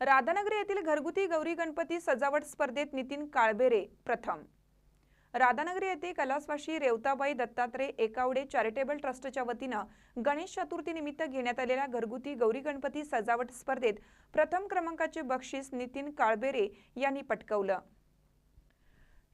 राधानगरी येथील घरगुती गौरी गणपती सजावट स्पर्धेत नितीन काळबेरे प्रथम. राधानगरी येथे कलासवाशी रेवताबाई दत्तात्रय एकावडे चॅरिटेबल ट्रस्टच्या वतीनं गणेश चतुर्थीनिमित्त घेण्यात आलेल्या घरगुती गौरी गणपती सजावट स्पर्धेत प्रथम क्रमांकाचे बक्षीस नितीन काळबेरे यांनी पटकवलं.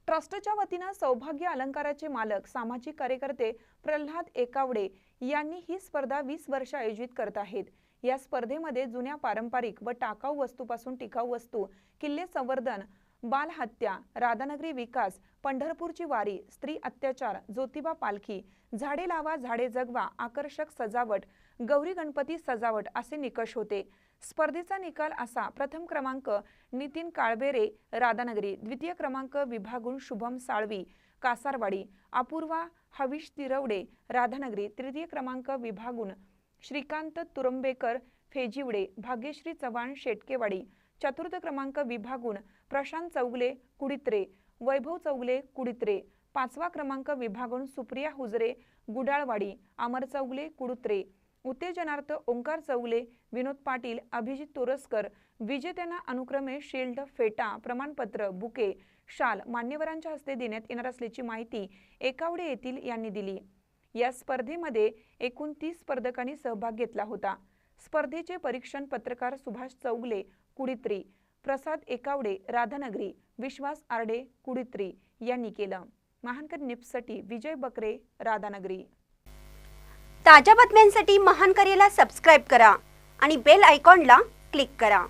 ट्रस्टच्या वतीनं सौभाग्य अलंकाराचे मालक सामाजिक कार्यकर्ते प्रल्हाद एकावडे यांनी ही स्पर्धा वीस वर्ष आयोजित करत आहेत. या स्पर्धेमध्ये जुन्या पारंपरिक व टाकाऊ वस्तूपासून टिकाऊ वस्तू किल्ले संवर्धन बालहत्या राधानगरी विकास पंढरपूरची वारी स्त्री अत्याचार ज्योतिबा पालखी झाडे लावा झाडे जगवा आकर्षक सजावट गौरी गणपती सजावट असे निकष होते. स्पर्धेचा निकाल असा प्रथम क्रमांक नितीन काळबेरे राधानगरी. द्वितीय क्रमांक विभागून शुभम साळवी कासारवाडी. अपूर्वा हविष तिरवडे राधानगरी. तृतीय क्रमांक विभागून श्रीकांत तुरंबेकर फेजिवडे भाग्यश्री चव्हाण शेटकेवाडी चतुर्थ क्रमांक विभागून प्रशांत चौगले कुडित्रे वैभव चौगले कुडित्रे पाचवा क्रमांक विभागून सुप्रिया हुजरे गुडाळवाडी अमर चौगले कुडुत्रे उत्तेजनार्थ ओंकार चौगले विनोद पाटील अभिजित तोरसकर विजेत्यांना अनुक्रमे शिल्ड फेटा प्रमाणपत्र बुके शाल मान्यवरांच्या हस्ते देण्यात येणार असल्याची माहिती एकावडे येथील यांनी दिली. या स्पर्धेमध्ये एकूण तीस स्पर्धकांनी सहभाग घेतला होता. स्पर्धेचे परीक्षण पत्रकार सुभाष चौगले कुडित्री. प्रसाद एकावडे राधानगरी. विश्वास आरडे कुडित्री यांनी केलं. महानकर निप्ससाठी विजय बकरे राधानगरी. ताज्या बातम्यांसाठी महानकरेला सबस्क्राईब करा आणि बेल आयकॉनला क्लिक करा.